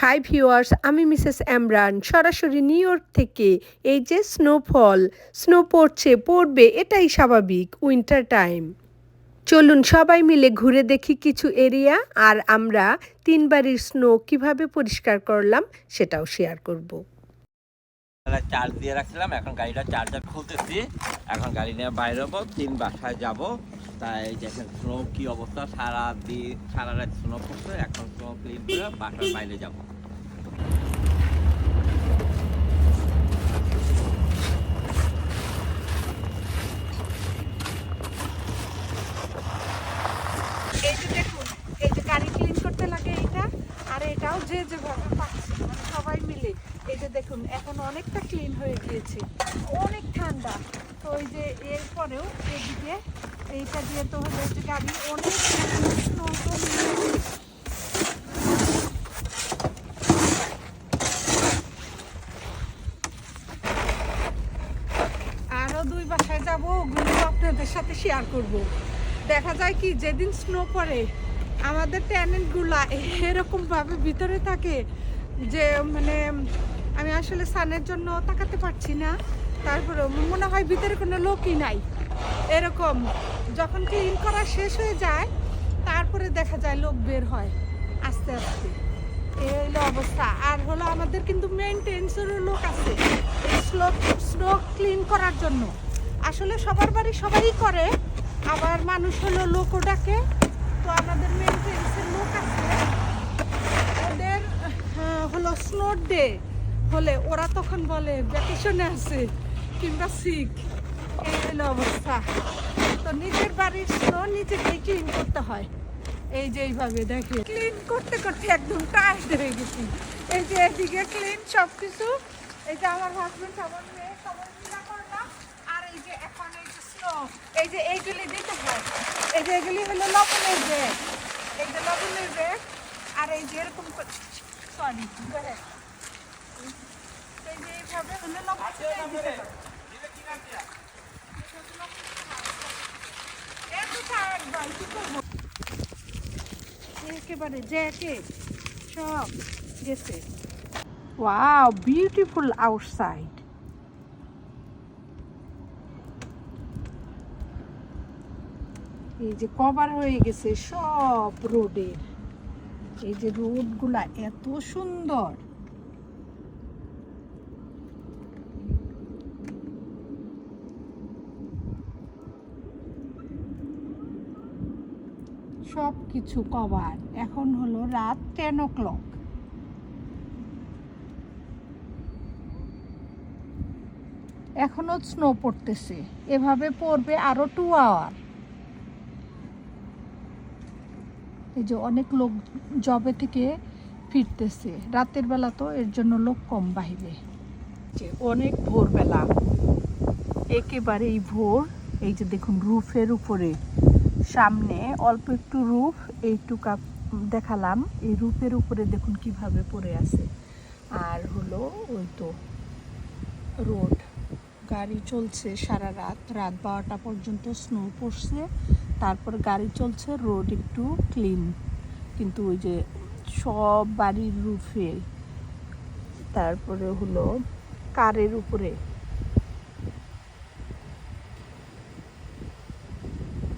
High viewers আমি Mrs Amran সরাসরি New York থেকে এই যে স্নোফল স্নো পড়ছে, পড়বে, এটাই স্বাভাবিক উইন্টার টাইম চলুন সবাই মিলে ঘুরে দেখি কিছু এরিয়া আর আমরা তিন বাড়ির স্নো কীভাবে পরিষ্কার করলাম, সেটাও শেয়ার করব। চার্জ দিয়ে রাখছিলাম, এখন গাড়িটা চার্জার খুলতেছি, এখন গাড়ি নিয়ে বাইরে হব, তিন বাসায় যাব। তাই দেখেন স্নো কি অবস্থা? সারা দিন সারা রাত স্নো পড়ছে, এখন স্নো ক্লিন করে বাসার বাইরে যাব। এই এই এটাও যে যেভাবে পাচ্ছে মানে সবাই মিলে। এই দেখুন, এখন অনেকটা ক্লিন হয়ে গিয়েছে, অনেক ঠান্ডা। তো ওই যে এরপরেও এদিকে এইটা দিয়ে তো হলো যে গাড়ি অনেক আরও দুই বাসায় আপনাদের সাথে শেয়ার করব। দেখা যায় কি, যেদিন স্নো আমাদের এরকমভাবে ভিতরে থাকে যে মানে আমি আসলে তাকাতে পারছি না তারপরে মনে হয় ভিতরে কোনো লোকই নাই এরকম যখন ক্লিন করা শেষ হয়ে যায় তারপরে দেখা যায় লোক বের হয় আস্তে আস্তে। এই হলো অবস্থা। আর হলো আমাদের কিন্তু মেনটেন্সেরও লোক আছে স্লো স্নো ক্লিন করার জন্য। আসলে সবার বাড়ি সবাই করে আবার মানুষ হলো লোকও ডাকে। তো আমাদের মেনটেন্সের লোক আছে। ওদের আহ, হলো স্নোর ডে হলে ওরা তখন বলে ভ্যাকেশনে আছে কিংবা সিক এই অবস্থা তো নিজের বাড়ির স্নো নিজেকেই ক্লিন করতে হয় এই যে এইভাবে দেখে ক্লিন করতে করতে একদম টায়ার্ড হয়ে গেছি এই যে এদিকে ক্লিন সব কিছু এই যে আমার হাজবেন্ড আমার মেয়ে সবাই মিলা করলাম আর এই যে এখন এই যে স্নো এই যে এইগুলি দিতে হয় এই যে এগুলি হলো লবণের ব্যাগ এই যে লবণের ব্যাগ আর এই যে এরকম সরি এই যে এইভাবে হলো লবণ দিতে হয়। এত টায়ার্ড ভাই কি করব একেবারে জ্যাকেট সব গেছে। বিউটিফুল আউটসাইড এই যে কভার হয়ে গেছে সব রোডের এই যে রোডগুলা এত সুন্দর। সব কিছু কভার। এখন হলো রাত টেন ও ক্লক এখনও স্নো পড়তেছে। এভাবে পড়বে আরও টু আওয়ার এই যে অনেক লোক জবে থেকে ফিরতেছে। রাতের বেলা তো এর জন্য লোক কম বাহিরে। অনেক ভোরবেলা। একেবারেই ভোর। এই যে দেখুন, রুফের উপরে। সামনে অল্প একটু রূপ এইটুকা দেখালাম। এই রূপের উপরে দেখুন কীভাবে পড়ে আছে। আর হলো ওই তো রোড। গাড়ি চলছে সারা রাত। রাত বারোটা পর্যন্ত স্নো পড়ছে। তারপর গাড়ি চলছে রোড একটু ক্লিন কিন্তু ওই যে সব বাড়ির রুফে। তারপরে হলো কারের উপরে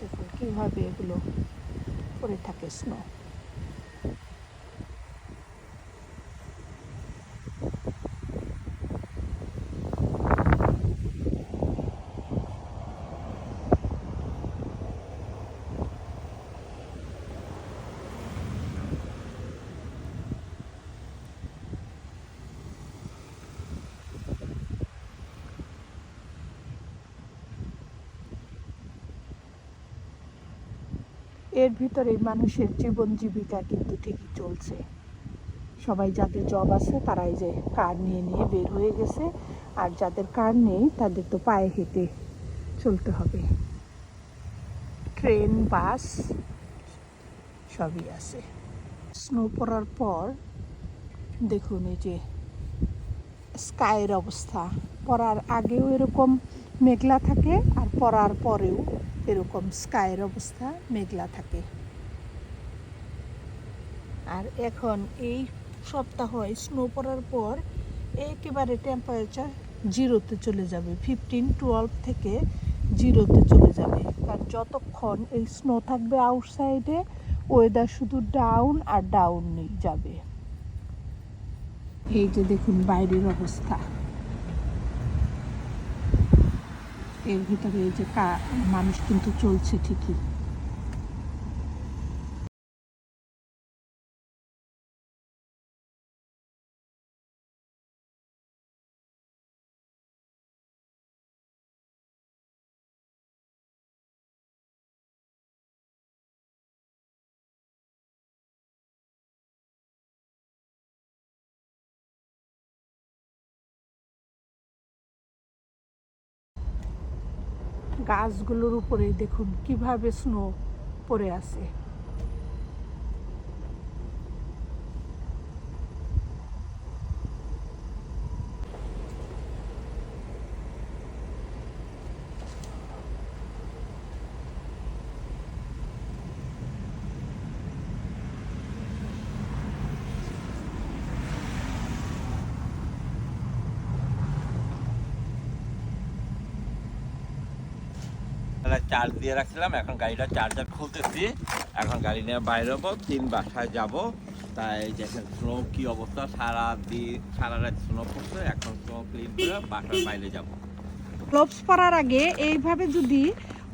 দেখুন কীভাবে এগুলো পড়ে থাকে স্নো এর ভিতরে মানুষের জীবন জীবিকা কিন্তু ঠিকই চলছে। সবাই যাদের জব আছে তারাই যে কার নিয়ে নিয়ে বের হয়ে গেছে, আর যাদের কার নেই তাদের তো পায়ে হেঁটে চলতে হবে। ট্রেন, বাস, সবই আছে। স্নো পড়ার পর দেখুন এই যে স্কাইয়ের অবস্থা। পড়ার আগেও এরকম মেঘলা থাকে আর পড়ার পরেও এরকম স্কাইয়ের অবস্থা মেঘলা থাকে। আর এখন এই সপ্তাহ স্নো পড়ার পর একেবারে টেম্পারেচার জিরোতে চলে যাবে ফিফটিন টুয়েলভ থেকে জিরোতে চলে যাবে। কারণ যতক্ষণ এই স্নো থাকবে আউটসাইডে ওয়েদার শুধু ডাউন আর ডাউন যাবে। এই যে দেখুন বাইরের অবস্থা। এর ভিতরে এই যে মানুষ কিন্তু চলছে ঠিকই। গাছগুলোর উপরে দেখুন কীভাবে স্নো পড়ে আছে তাহলে চার্জ দিয়ে রাখছিলাম, এখন গাড়িটা চার্জার খুলতেছি। এখন গাড়ি নিয়ে বাইরে হব, তিন বাসায় যাব। তাই দেখেন স্নো কি অবস্থা? সারা দিন সারা রাত স্নো পড়ছে, এখন স্নো ক্লিন করে বাসার বাইরে যাব। গ্লোভস পরার আগে এইভাবে যদি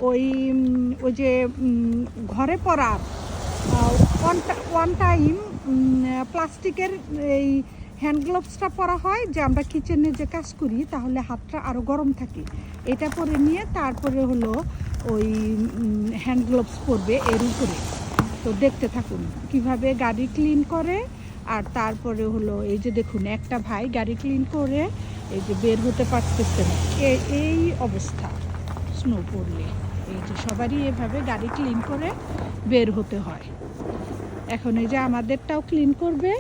ওই ওই যে ঘরে পরার ওয়ান টাইম প্লাস্টিকের এই হ্যান্ড গ্লোভসটা পরা হয় যে আমরা কিচেনে যে কাজ করি, তাহলে হাতটা আরও গরম থাকে। এটা পরে নিয়ে তারপরে হলো ওই হ্যান্ড গ্লোভস পরবে এর উপরে। তো দেখতে থাকুন কীভাবে গাড়ি ক্লিন করে। আর তারপরে হলো, এই যে দেখুন, একটা ভাই গাড়ি ক্লিন করে এই যে বের হতে পারতেছে না এই অবস্থা স্নো পড়লে। এই যে সবারই এভাবে গাড়ি ক্লিন করে বের হতে হয়। এখন এই যে আমাদেরটাও ক্লিন করবে।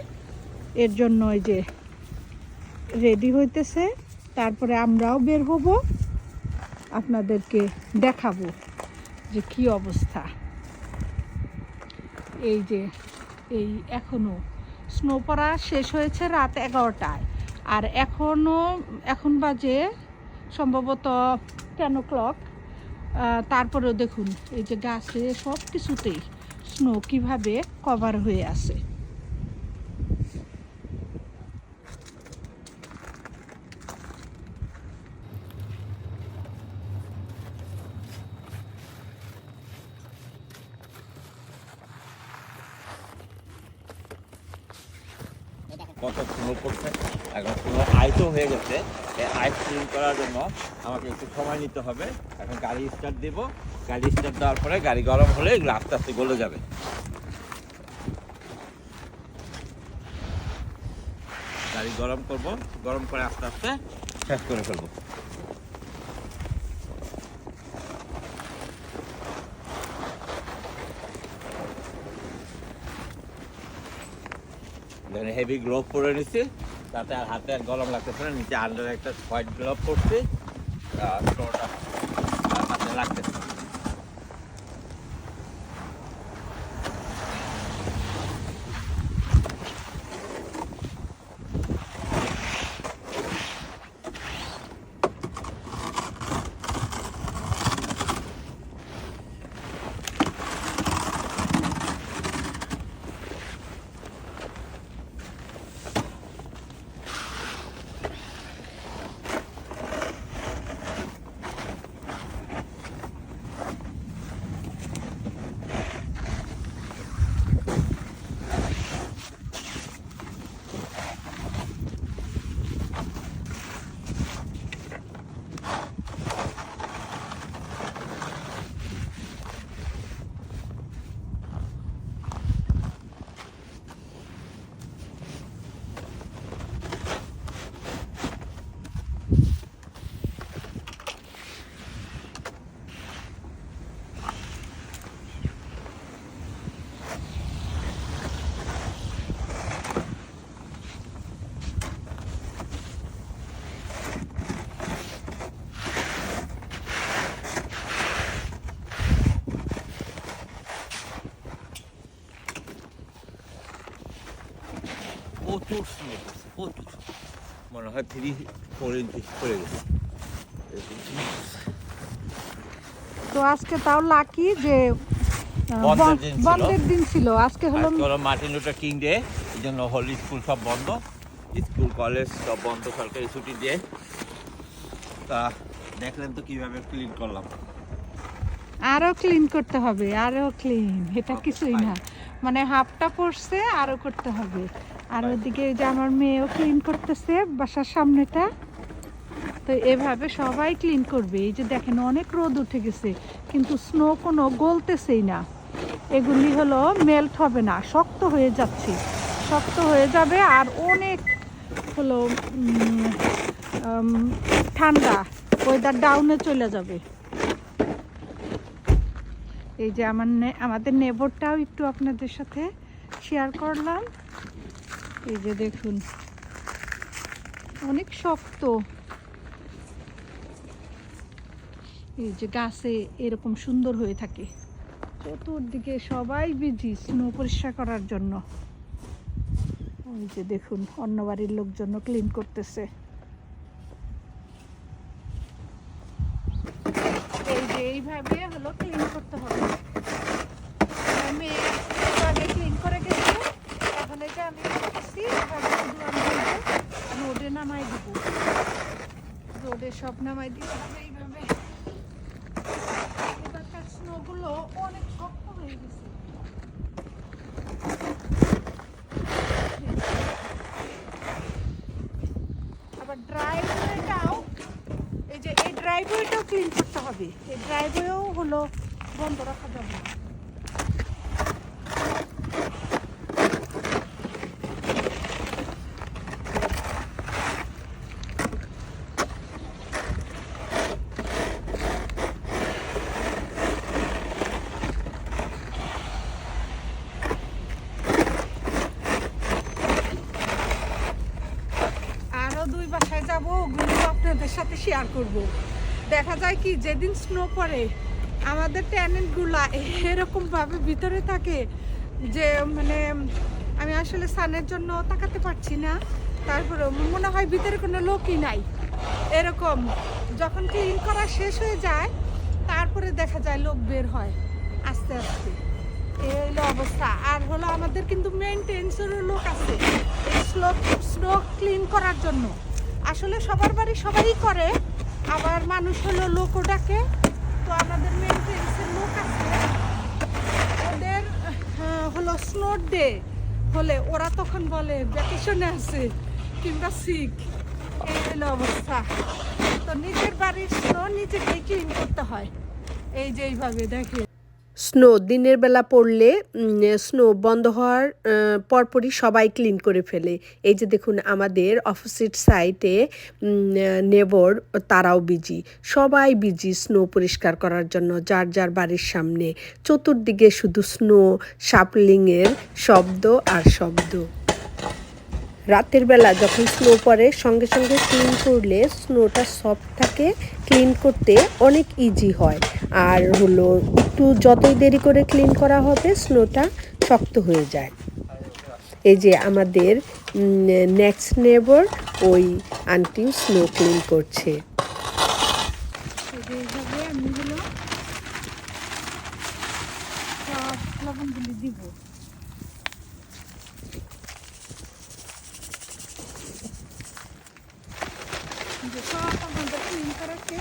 এর জন্য এই যে রেডি হইতেছে। তারপরে আমরাও বের হব। আপনাদেরকে দেখাবো যে কি অবস্থা। এই যে, এই এখনও স্নো পড়া শেষ হয়েছে রাত এগারোটায়। আর এখনও এখন বাজে সম্ভবত টেন ও ক্লক তারপরেও দেখুন, এই যে গাছে সব কিছুতেই স্নো কীভাবে কভার হয়ে আছে কত স্নো পড়ছে এখন স্নো আইসও হয়ে গেছে এই আইস ক্লিন করার জন্য আমাকে একটু সময় নিতে হবে। এখন গাড়ি স্টার্ট দেবো। গাড়ি স্টার্ট দেওয়ার পরে গাড়ি গরম হলে এগুলো আস্তে আস্তে গলে যাবে। গাড়ি গরম করব। গরম করে আস্তে আস্তে শেষ করে ফেলব। হেভি গ্লোভ পরে নিছি। তাতে আর হাতে আর গরম লাগতেছে না। নিচে আন্ডার একটা হোয়াইট গ্লোভ পরছি। আহ, স্নোটা আর হাতে লাগতেছে প্রচুর স্নো পড়ছে প্রচুর মনে হয় থ্রি ফোর ইঞ্চি পড়ে গেছে। এরকম snow পড়ছে। তো আজকে তাও লাকি যে বন্ধের দিন ছিল। আজকে হলো মার্টিন কিং ডে এই জন্য হল স্কুল সব বন্ধ। স্কুল কলেজ সব বন্ধ সরকারি ছুটি দিয়ে। তা দেখলেন তো কীভাবে ক্লিন করলাম। আরও ক্লিন করতে হবে আরও ক্লিন এটা কিছুই না। মানে হাফটা পড়ছে আরও করতে হবে। আর ওদিকে এই যে আমার মেয়েও ক্লিন করতেছে বাসার সামনেটা। তো এভাবে সবাই ক্লিন করবে। এই যে দেখেন অনেক রোদ উঠে গেছে কিন্তু স্নো কোনো গলতেছেই না। এগুলি হলো মেল্ট হবে না শক্ত হয়ে যাচ্ছে। শক্ত হয়ে যাবে আর অনেক হলো ঠান্ডা ওয়েদার ডাউনে চলে যাবে। এই যে আমার আমাদের নেবরটাও একটু আপনাদের সাথে শেয়ার করলাম। এই যে দেখুন, অনেক শক্ত। এই যে গাছে এরকম সুন্দর হয়ে থাকে। চতুর্দিকে সবাই বিজি স্নো পরিষ্কার করার জন্য। ওই যে দেখুন অন্য বাড়ির লোকজন ক্লিন করতেছে। এই যে এইভাবে হলো ক্লিন করতে হবে আমি একটু আগে ক্লিন করে গেছি এখন এটা আমি বলব, রোডে নামাই দিব। রোডে সব নামাই দিতে হবে এইভাবে এবারকার স্নোগুলো অনেক শক্ত হয়ে গেছে। আবার ড্রাইভওয়েটাও এই যে এই ড্রাইভওয়েটাও ক্লিন করতে হবে। এই ড্রাইভওয়েও হলো বন্ধ রাখা যাবে না। আরও দুই বাসায় যাব ওগুলো আপনাদের সাথে শেয়ার করব। দেখা যায় কি, যেদিন স্নো পড়ে, আমাদের ট্যানেন্টগুলা এরকমভাবে ভিতরে থাকে যে মানে আমি আসলে সানের জন্য তাকাতে পারছি না। তারপরে মনে হয় ভিতরে কোনো লোকই নাই। এরকম, যখন ক্লিন করা শেষ হয়ে যায়, তারপরে দেখা যায় লোক বের হয় আস্তে আস্তে। এই অবস্থা। আর হলো আমাদের কিন্তু মেনটেন্সেরও লোক আছে স্লো স্নো ক্লিন করার জন্য। আসলে সবার বাড়ি সবাই করে আবার মানুষ হলো লোকও ডাকে। তো আমাদের মেনটেন্সের লোক আছে। ওদের হলো স্নোর ডে হলে ওরা তখন বলে ভ্যাকেশনে আছে, কিংবা শিখ এই হলো অবস্থা। তো নিজের বাড়ির স্নো নিজেকেই ক্লিন করতে হয়। এই যে এইভাবে দেখে স্নো, দিনের বেলা পড়লে স্নো বন্ধ হওয়ার পরপরই সবাই ক্লিন করে ফেলে। এই যে দেখুন আমাদের অপোজিট সাইডে নেবর, তারাও বিজি। সবাই বিজি স্নো পরিষ্কার করার জন্য, যার যার বাড়ির সামনে। চতুর্দিকে শুধু স্নো, শাপলিংয়ের শব্দ আর শব্দ। রাতের বেলা যখন স্নো পড়ে, সঙ্গে সঙ্গে ক্লিন করলে স্নোটা সফট থাকে ক্লিন করতে অনেক ইজি হয়। আর হলো একটু যতই দেরি করে ক্লিন করা হবে, স্নোটা শক্ত হয়ে যায়। এই যে আমাদের নেক্সট নেবর ওই আন্টিও স্নো ক্লিন করছে এই যে এইভাবে আমি হলো সব লবণগুলি দিব যে সব আমাদের ক্লিন করেছে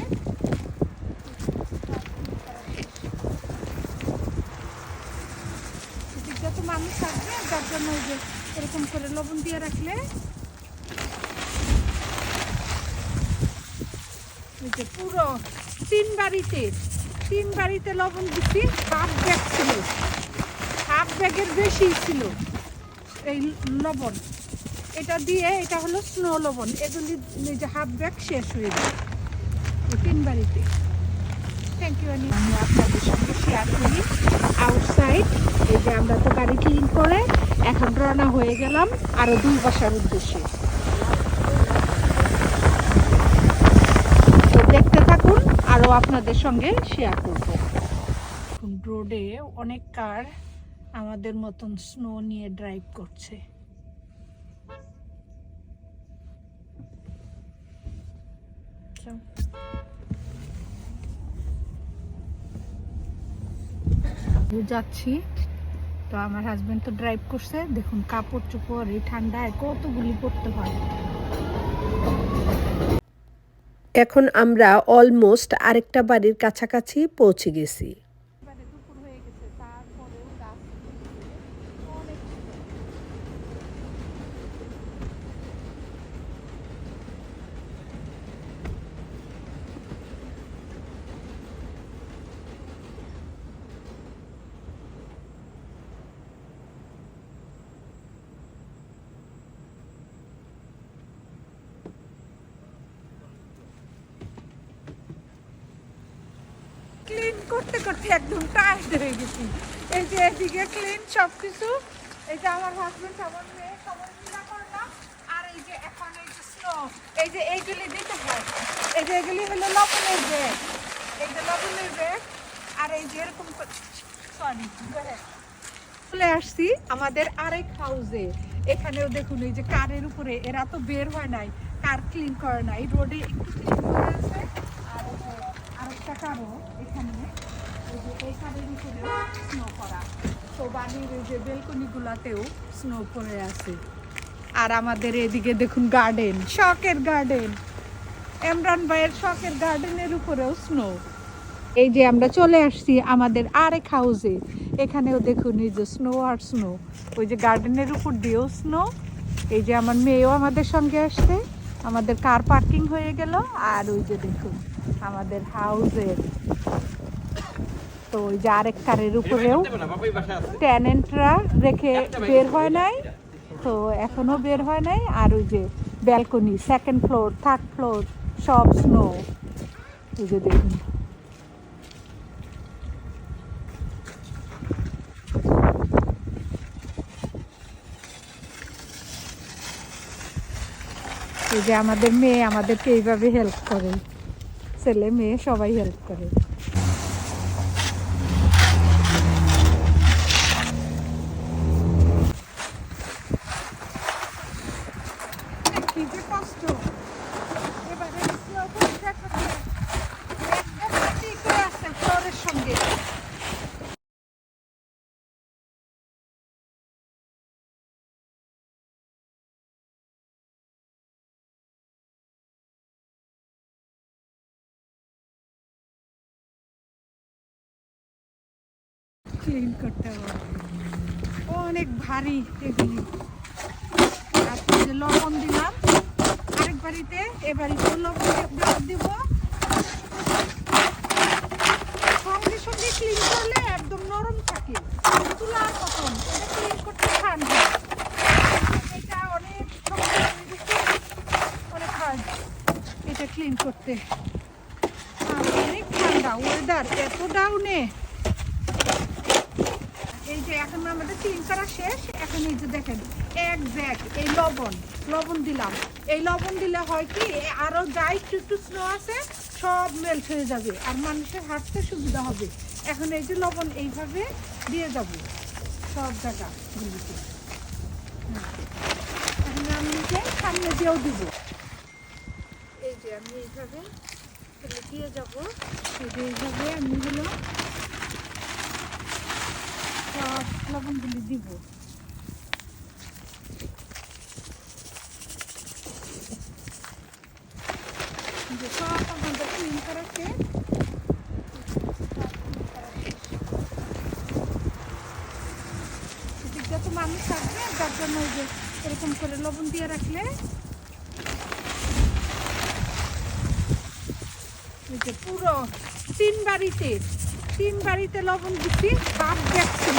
যত মানুষ থাকবে যার জন্য ওই যে এরকম করে লবণ দিয়ে রাখলে এই যে পুরো তিন বাড়িতে তিন বাড়িতে লবণ দিচ্ছি হাফ ব্যাগ ছিল। হাফ ব্যাগের বেশি ছিল এই লবণ। এটা দিয়ে এটা হলো স্নো লবণ। এগুলি যে হাফ ব্যাগ শেষ হয়ে যায় তিন বাড়িতে। থ্যাংক ইউ আমি আপনাদের সঙ্গে শেয়ার করি। আউটসাইড এই যে আমরা তো গাড়ি ক্লিন করে এখন রওনা হয়ে গেলাম আরও দুই বাসার উদ্দেশ্যে। আরও আপনাদের সঙ্গে শেয়ার করব। রোডে অনেক কার আমাদের মতন স্নো নিয়ে ড্রাইভ করছে। যাচ্ছি, তো আমার হাজবেন্ড তো ড্রাইভ করছে। দেখুন, কাপড় চোপড় এই ঠান্ডায় কতগুলি পড়তে হয়। এখন আমরা অলমোস্ট আরেকটা বাড়ির কাছাকাছি পৌঁছে গেছি। করতে করতে একদম টায়ার্ড হয়ে গেছি। এই যে এদিকে ক্লিন সব কিছু এই যে আমার হাজবেন্ড আমার মেয়ে, সবাই মিলা করলাম। আর এই যে এখন এই যে স্নো এই যে এইগুলি দিতে হয়। এই যে এগুলি হলো লবণের ব্যাগ এই যে লবণের ব্যাগ আর এই যে এরকম সরি চলে আসছি আমাদের আরেক হাউসে এখানেও দেখুন, এই যে কারের উপরে, এরা তো বের হয় নাই, কার ক্লিন করে নাই। রোডে একটু ক্লিন করে আছে। আরেকটা কারও এখানে। এই যে এই উপরে স্নো করা। তো বাড়ির এই যে বেলকনি গুলাতেও স্নো পড়ে আছে। আর আমাদের এদিকে দেখুন গার্ডেন শখের গার্ডেন এমরান ভাইয়ের শখের গার্ডেনের উপরেও স্নো এই যে আমরা চলে আসছি আমাদের আরেক হাউসে এখানেও দেখুন এই যে স্নো আর স্নো ওই যে গার্ডেনের উপর দিয়েও স্নো এই যে আমার মেয়েও আমাদের সঙ্গে আসছে। আমাদের কার পার্কিং হয়ে গেল আর ওই যে দেখুন আমাদের হাউজের তো ওই যে আরেক কারের উপরেও ট্যানেন্টরা রেখে বের হয় নাই তো এখনও বের হয় নাই আর ওই যে balcony second floor third floor সব স্নো ওই যে দেখুন। যে আমাদের মেয়ে আমাদেরকে এইভাবে হেল্প করে। ছেলে মেয়ে সবাই হেল্প করে কি যে কষ্ট এবারে snow পরীক্ষা করতে একদম মাটি করে আছে ফ্লোরের সঙ্গে ক্লিন করতে হবে। অনেক ভারী এগুলি। লবণ দিলাম। আরেক বাড়িতে এ বাড়িতে লবণ দিব সঙ্গে সঙ্গে ক্লিন করলে একদম নরম থাকে তুলার মতন এটা ক্লিন করতে ঠান্ডা এটা অনেক সময় লেগে গেছে, অনেক কাজ এটা ক্লিন করতে আর অনেক ঠান্ডা ওয়েদার এত ডাউনে এই যে এখন আমাদের ক্লিন করা শেষ এখন এই যে দেখেন এক ব্যাগ এই লবণ লবণ দিলাম। এই লবণ দিলে হয় কি আরও আরও যা একটু একটু স্নো আছে, সব মেল্ট হয়ে যাবে, আর মানুষের হাঁটতে সুবিধা হবে। এখন এই যে লবণ, এইভাবে দিয়ে যাব, সব জায়গাগুলিতে হুম। এখন আমি সামনে দিয়েও দিব। এই যে আমি এইভাবে দিয়ে যাব এইভাবে আমি হলো সব লবণগুলি দিব যে সব আমাদের ক্লিন করা শেষ এদিক যত মানুষ থাকবে যার জন্য ওই যে এরকম করে লবণ দিয়ে রাখলে পুরো তিন বাড়িতে তিন বাড়িতে লবণ দিচ্ছি, হাফ ব্যাগ ছিল।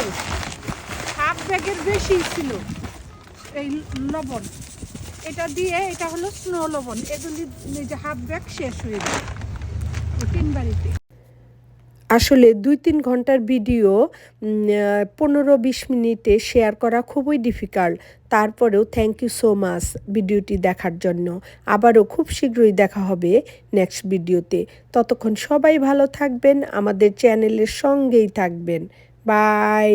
হাফ ব্যাগের বেশি ছিল এই লবণ। এটা দিয়ে এটা হলো স্নো লবণ। এগুলি যে হাফ ব্যাগ শেষ হয়ে যায়। তিন বাড়িতে। আসলে দুই তিন ঘণ্টার ভিডিও পনেরো বিশ মিনিটে শেয়ার করা খুবই ডিফিকাল্ট তারপরেও থ্যাংক ইউ সো মাচ ভিডিওটি দেখার জন্য। আবারও খুব শীঘ্রই দেখা হবে নেক্সট ভিডিওতে। ততক্ষণ সবাই ভালো থাকবেন, আমাদের চ্যানেলের সঙ্গেই থাকবেন। বাই